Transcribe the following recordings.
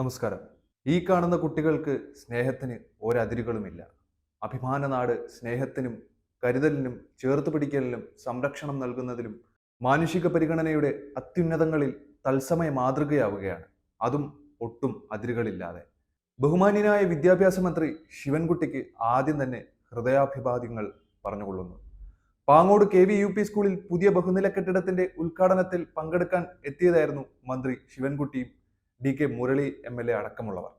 നമസ്കാരം. ഈ കാണുന്ന കുട്ടികൾക്ക് സ്നേഹത്തിന് ഒരതിരുകളുമില്ല. അഭിമാന നാട് സ്നേഹത്തിനും കരുതലിനും ചേർത്ത് പിടിക്കലിനും സംരക്ഷണം നൽകുന്നതിലും മാനുഷിക പരിഗണനയുടെ അത്യുന്നതങ്ങളിൽ തത്സമയ മാതൃകയാവുകയാണ്. അതും ഒട്ടും അതിരുകളില്ലാതെ. ബഹുമാന്യനായ വിദ്യാഭ്യാസ മന്ത്രി ശിവൻകുട്ടിക്ക് ആദ്യം തന്നെ ഹൃദയാഭിവാദ്യങ്ങൾ പറഞ്ഞുകൊള്ളുന്നു. Pangode K V U P സ്കൂളിൽ പുതിയ ബഹുനില കെട്ടിടത്തിന്റെ ഉദ്ഘാടനത്തിൽ പങ്കെടുക്കാൻ എത്തിയതായിരുന്നു മന്ത്രി ശിവൻകുട്ടിയും D K Murali M L A അടക്കമുള്ളവർ.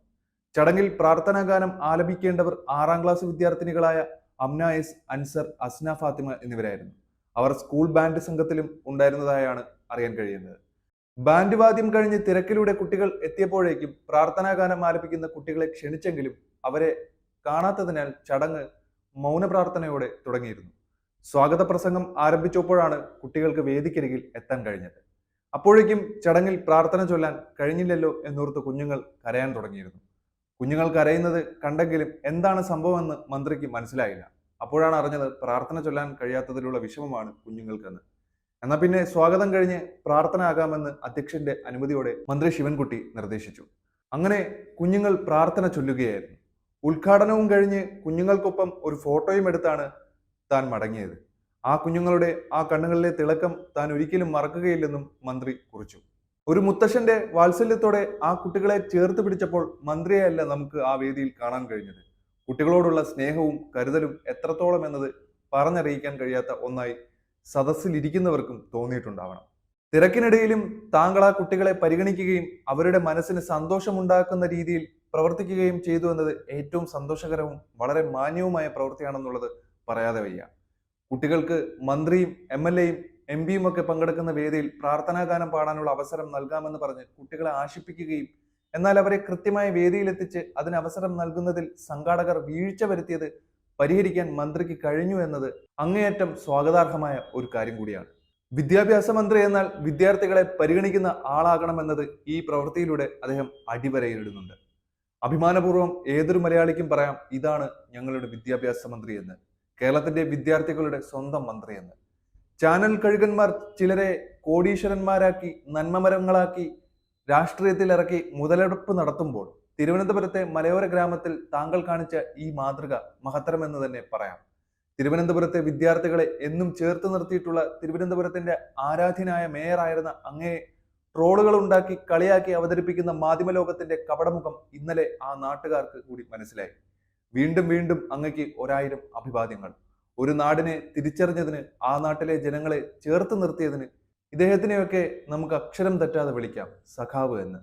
ചടങ്ങിൽ പ്രാർത്ഥനാ ഗാനം ആലപിക്കേണ്ടവർ ആറാം ക്ലാസ് വിദ്യാർത്ഥിനികളായ അംന എസ് അൻസർ അസ്ന ഫാത്തിമ എന്നിവരായിരുന്നു. അവർ സ്കൂൾ ബാൻഡ് സംഘത്തിലും ഉണ്ടായിരുന്നതായാണ് അറിയാൻ കഴിയുന്നത്. ബാൻഡ് വാദ്യം കഴിഞ്ഞ് തിരക്കിലൂടെ കുട്ടികൾ എത്തിയപ്പോഴേക്കും പ്രാർത്ഥനാ ഗാനം ആലപിക്കുന്ന കുട്ടികളെ ക്ഷണിച്ചെങ്കിലും അവരെ കാണാത്തതിനാൽ ചടങ്ങ് മൗന പ്രാർത്ഥനയോടെ തുടങ്ങിയിരുന്നു. സ്വാഗത പ്രസംഗം ആരംഭിച്ചപ്പോഴാണ് കുട്ടികൾക്ക് വേദിക്കരികിൽ എത്താൻ കഴിഞ്ഞത്. അപ്പോഴേക്കും ചടങ്ങിൽ പ്രാർത്ഥന ചൊല്ലാൻ കഴിഞ്ഞില്ലല്ലോ എന്നോർത്ത് കുഞ്ഞുങ്ങൾ കരയാൻ തുടങ്ങിയിരുന്നു. കുഞ്ഞുങ്ങൾ കരയുന്നത് കണ്ടെങ്കിലും എന്താണ് സംഭവമെന്ന് മന്ത്രിക്ക് മനസ്സിലായില്ല. അപ്പോഴാണ് അറിഞ്ഞത് പ്രാർത്ഥന ചൊല്ലാൻ കഴിയാത്തതിലുള്ള വിഷമമാണ് കുഞ്ഞുങ്ങൾക്കെന്ന്. എന്നാൽ പിന്നെ സ്വാഗതം കഴിഞ്ഞ് പ്രാർത്ഥന ആകാമെന്ന് അധ്യക്ഷന്റെ അനുമതിയോടെ മന്ത്രി ശിവൻകുട്ടി നിർദ്ദേശിച്ചു. അങ്ങനെ കുഞ്ഞുങ്ങൾ പ്രാർത്ഥന ചൊല്ലുകയായിരുന്നു. ഉദ്ഘാടനവും കഴിഞ്ഞ് കുഞ്ഞുങ്ങൾക്കൊപ്പം ഒരു ഫോട്ടോയും എടുത്താണ് താൻ മടങ്ങിയത്. ആ കുഞ്ഞുങ്ങളുടെ ആ കണ്ണുകളിലെ തിളക്കം താൻ ഒരിക്കലും മറക്കുകയില്ലെന്നും മന്ത്രി കുറിച്ചു. ഒരു മുത്തശ്ശന്റെ വാത്സല്യത്തോടെ ആ കുട്ടികളെ ചേർത്ത് പിടിച്ചപ്പോൾ മന്ത്രിയെയല്ല നമുക്ക് ആ വേദിയിൽ കാണാൻ കഴിഞ്ഞത്. കുട്ടികളോടുള്ള സ്നേഹവും കരുതലും എത്രത്തോളം എന്നത് പറഞ്ഞറിയിക്കാൻ കഴിയാത്ത ഒന്നായി സദസ്സിലിരിക്കുന്നവർക്കും തോന്നിയിട്ടുണ്ടാവണം. തിരക്കിനിടയിലും താങ്കൾ ആ കുട്ടികളെ പരിഗണിക്കുകയും അവരുടെ മനസ്സിന് സന്തോഷമുണ്ടാക്കുന്ന രീതിയിൽ പ്രവർത്തിക്കുകയും ചെയ്തു എന്നത് ഏറ്റവും സന്തോഷകരവും വളരെ മാന്യവുമായ പ്രവൃത്തിയാണെന്നുള്ളത് പറയാതെ വയ്യ. കുട്ടികൾക്ക് മന്ത്രിയും എം എൽ എയും എം പിയും ഒക്കെ പങ്കെടുക്കുന്ന വേദിയിൽ പ്രാർത്ഥനാ ഗാനം പാടാനുള്ള അവസരം നൽകാമെന്ന് പറഞ്ഞ് കുട്ടികളെ ആശിപ്പിക്കുകയും എന്നാൽ അവരെ കൃത്യമായ വേദിയിലെത്തിച്ച് അതിന് അവസരം നൽകുന്നതിൽ സംഘാടകർ വീഴ്ച വരുത്തിയത് പരിഹരിക്കാൻ മന്ത്രിക്ക് കഴിഞ്ഞു എന്നത് അങ്ങേയറ്റം സ്വാഗതാർഹമായ ഒരു കാര്യം കൂടിയാണ്. വിദ്യാഭ്യാസ മന്ത്രി എന്നാൽ വിദ്യാർത്ഥികളെ പരിഗണിക്കുന്ന ആളാകണമെന്നത് ഈ പ്രവൃത്തിയിലൂടെ അദ്ദേഹം അടിവരയിടുന്നുണ്ട്. അഭിമാനപൂർവം ഏതൊരു മലയാളിക്കും പറയാം ഇതാണ് ഞങ്ങളുടെ വിദ്യാഭ്യാസ മന്ത്രി എന്ന്. കേരളത്തിന്റെ വിദ്യാർത്ഥികളുടെ സ്വന്തം മന്ത്രി എന്ന് ചാനൽ കഴുകന്മാർ ചിലരെ കോടീശ്വരന്മാരാക്കി നന്മമരങ്ങളാക്കി രാഷ്ട്രീയത്തിൽ ഇറക്കി മുതലെടുപ്പ് നടത്തുമ്പോൾ തിരുവനന്തപുരത്തെ മലയോര ഗ്രാമത്തിൽ താങ്കൾ കാണിച്ച ഈ മാതൃക മഹത്തരമെന്ന് തന്നെ പറയാം. തിരുവനന്തപുരത്തെ വിദ്യാർത്ഥികളെ എന്നും ചേർത്ത് നിർത്തിയിട്ടുള്ള തിരുവനന്തപുരത്തിന്റെ ആരാധ്യനായ മേയറായിരുന്ന അങ്ങേ ട്രോളുകൾ ഉണ്ടാക്കി കളിയാക്കി അവതരിപ്പിക്കുന്ന മാധ്യമലോകത്തിന്റെ കപടമുഖം ഇന്നലെ ആ നാട്ടുകാർക്ക് കൂടി മനസ്സിലായി. വീണ്ടും വീണ്ടും അങ്ങക്ക് ഒരായിരം അഭിവാദ്യങ്ങൾ. ഒരു നാടിനെ തിരിച്ചറിഞ്ഞതിന് ആ നാട്ടിലെ ജനങ്ങളെ ചേർത്ത് നിർത്തിയതിന് ഇദ്ദേഹത്തിനെയൊക്കെ നമുക്ക് അക്ഷരം തെറ്റാതെ വിളിക്കാം. സഖാവ് എന്ന്.